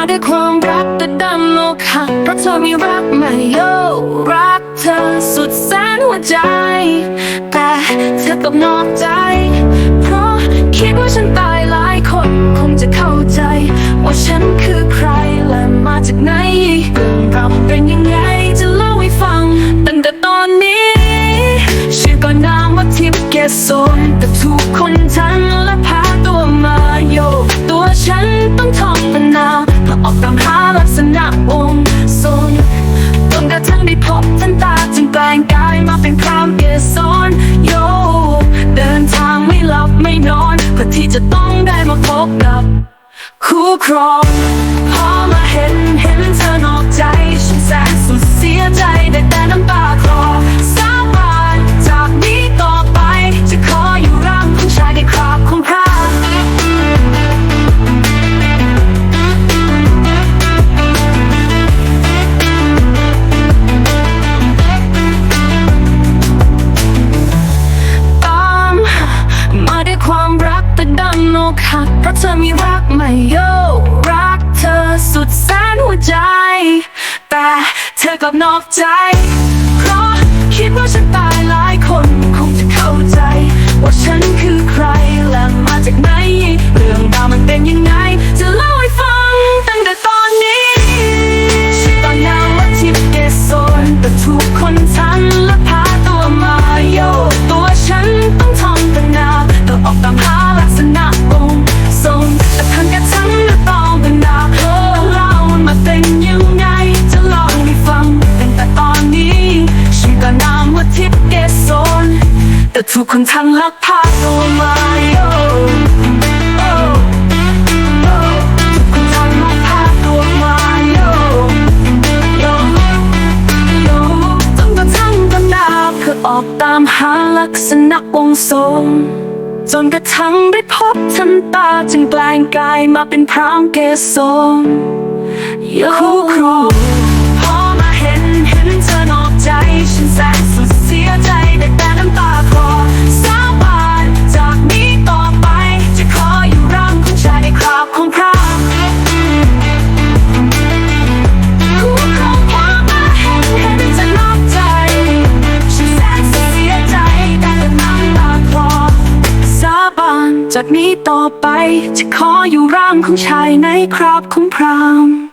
าด้วยความรักแต่ดำโลกหักเพราะเธอมีรักใหม่โยรักเธอสุดแสนหัวใจ แต่เธอกลับนอกใจ เพราะคิดว่าฉันตายหลายคนคงจะเข้าใจ ว่าฉันคือใครและมาจากไหนเรื่องราวมันเป็นยังไงจะเล่าให้ฟัง ตั้งแต่ตอนนี้ ชื่อก็นามว่าทิพย์เกสโซนแต่ทุกคนทันและพาตัวมาโยกตัวฉันต้องท่อง จะต้องได้มาพบกับคู่ครอง อกหักเพราะเธอมีรักใหม่โยรักเธอสุดแสนหัวใจ แต่เธอกลับนอกใจ เพราะคิดว่าฉันต แต่ทุกคนทันและพาตัวมาโยกโอ้โอ้ทุกคนทันและพาตัวมาโยโยโยจนกระทั่งตำนาเพื่อออกตามหาลักษณะวงทรงจนกระทั่งได้พบทันตาจึงแปลงกายมาเป็นพรามเกศรโยคู่ครองพอมาเห็นเห็นเธอนอกใจฉันแสนส จากนี้ต่อไป จะขออยู่ร่างของชายในคราบของพราม